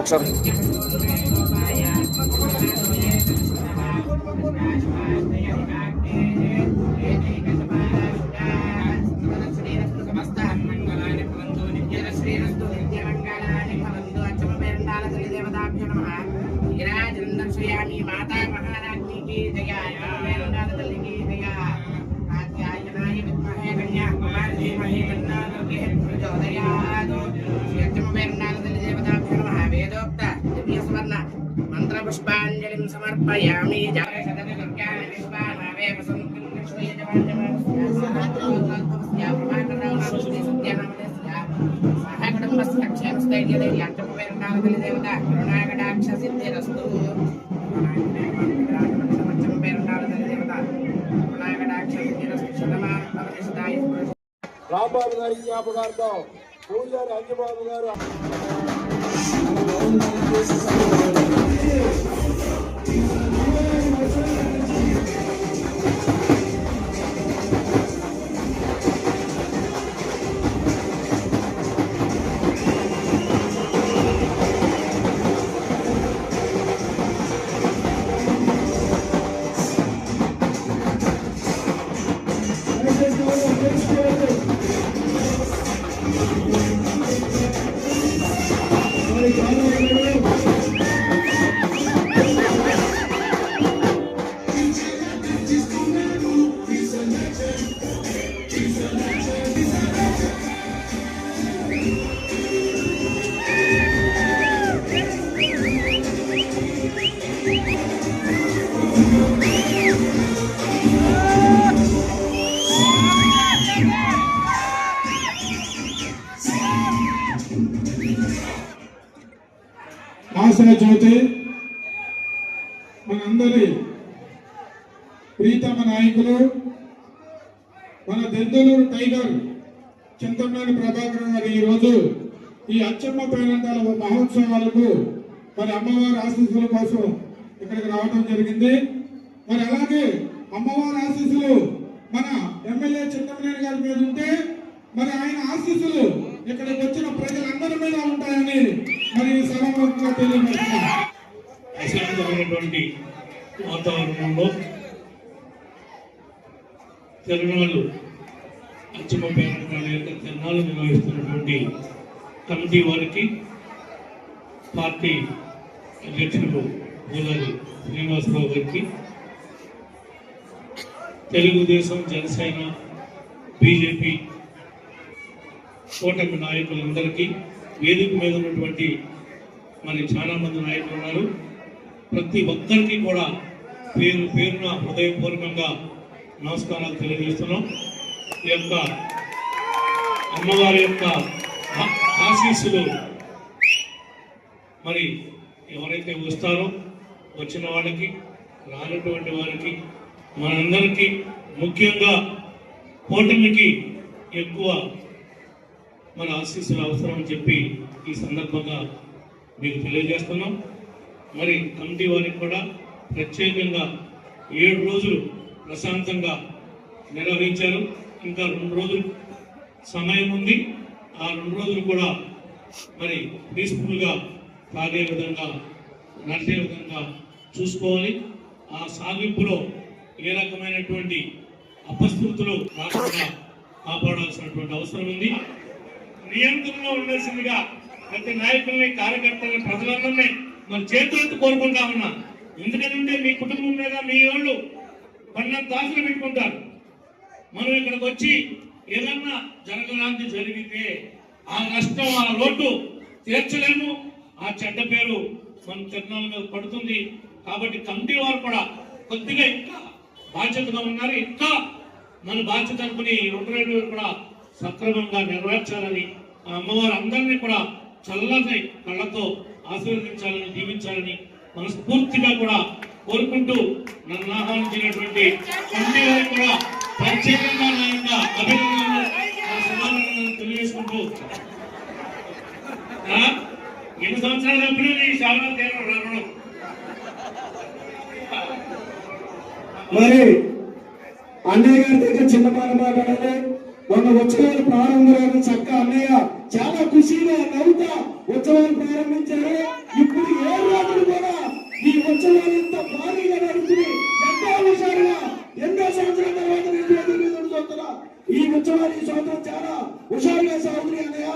ఒకసారి. देवता करुणाकटाक्ष सिद्धिरस्तु రాంబాబు గారి జ్ఞాపకార్థం పూజారి అంజబాబు గారు vocês que não estão ఆసన జ్యోతి మనందరి ప్రీతమ నాయకులు మన దెందులూరు టైగర్ చింతమనేని ప్రభాకర్ గారు ఈరోజు ఈ అచ్చమ్మ పేరంటాల మహోత్సవాలకు మరి అమ్మవారి ఆశీస్సుల కోసం ఇక్కడికి రావడం జరిగింది. మరి అలాగే అమ్మవారి ఆశీస్సులు మన ఎమ్మెల్యే చింతమనేని గారి మీద ఉంటే మరి ఆయన ఆశీస్సులు ఇక్కడికి వచ్చిన ప్రజలందరి మీద ఉంటాయని మరి సమగ్రంగా సభాముఖంగా వాతావరణంలో తిరునాళ్ళు అచ్చమ్మ పేరంటాల యొక్క తిరునాళ్ళు నిర్వహిస్తున్నటువంటి కమిటీ వారికి పార్టీ అధ్యక్షులు గోదావరి శ్రీనివాసరావు గారికి తెలుగుదేశం జనసేన బీజేపీ కూటమి నాయకులందరికీ వేదిక మీద ఉన్నటువంటి మరి చాలామంది నాయకులు ఉన్నారు. ప్రతి ఒక్కరికి కూడా పేరు పేరున హృదయపూర్వకంగా నమస్కారాలు తెలియజేస్తున్నాం. ఈ యొక్క అమ్మవారి యొక్క ఆశీస్సులు మరి ఎవరైతే వస్తారో వచ్చిన వాళ్ళకి రానటువంటి వారికి మనందరికీ ముఖ్యంగా కూటమికి ఎక్కువ మన ఆశీస్సులు అవసరం అని చెప్పి ఈ సందర్భంగా మీకు తెలియజేస్తున్నాం. మరి కమిటీ వారికి కూడా ప్రత్యేకంగా ఏడు రోజులు ప్రశాంతంగా నిర్వహించారు. ఇంకా రెండు రోజులు సమయం ఉంది. ఆ రెండు రోజులు కూడా మరి పీస్ఫుల్గా సాగే విధంగా నడిచే విధంగా చూసుకోవాలి. ఆ సాగింపులో ఏ రకమైనటువంటి అపస్ఫృతులు రాకుండా కాపాడాల్సినటువంటి అవసరం ఉంది. నియంత్రణలో ఉండాల్సిందిగా ప్రతి నాయకుల్ని కార్యకర్తల్ని ప్రజలందరినీ మన చేతులెత్తి కోరుకుంటా ఉన్నా. ఎందుకంటే మీ కుటుంబం మీద మీ వాళ్ళు పన్నెండు దాసులు పెట్టుకుంటారు. మనం ఇక్కడికి వచ్చి ఏదన్నా జరగలాంటి జరిగితే ఆ నష్టం ఆ లోటు తీర్చలేము. ఆ చెడ్డ పేరు మన తిరునాల మీద పడుతుంది. కాబట్టి కమిటీ వారు కూడా కొద్దిగా ఇంకా బాధ్యతగా ఉన్నారు. ఇంకా మన బాధ్యత అనుకుని ఈ రెండు కూడా సక్రమంగా నెరవేర్చాలని మా అమ్మవారు అందరినీ కూడా చల్లని కళ్ళతో ఆశీర్వదించాలని దీవించాలని మనస్ఫూర్తిగా కూడా కోరుకుంటూ నన్ను ఆహ్వానించినటువంటి కమిటీ కూడా ప్రత్యేకంగా నా యొక్క అభినందనలు నా తెలియజేసుకుంటూ. ఎన్ని సంవత్సరాలు అప్పుడే ఈ శారదా తీరం రావడం. మరి అన్నయ్య గారి దగ్గర చిన్న మాట మాట్లాడాలి. మొన్న ఉత్సవాలు ప్రారంభం చక్క అన్నయ్య చాలా ఖుషిగా నవ్వుతా ఉత్సవాలు ప్రారంభించారు. ఇప్పుడు ఏ రాత్రులు కూడా ఈ ఉత్సవాలు ఎంత భారీగా నడుస్తుంది ఎంతో హుషారుగా ఎన్నో సంవత్సరాల తర్వాత నేను చూస్తున్నా. ఈ ఉత్సవాలు ఈ సంవత్సరం చాలా హుషారుగా సాగుతున్నాయి అన్నయ్య.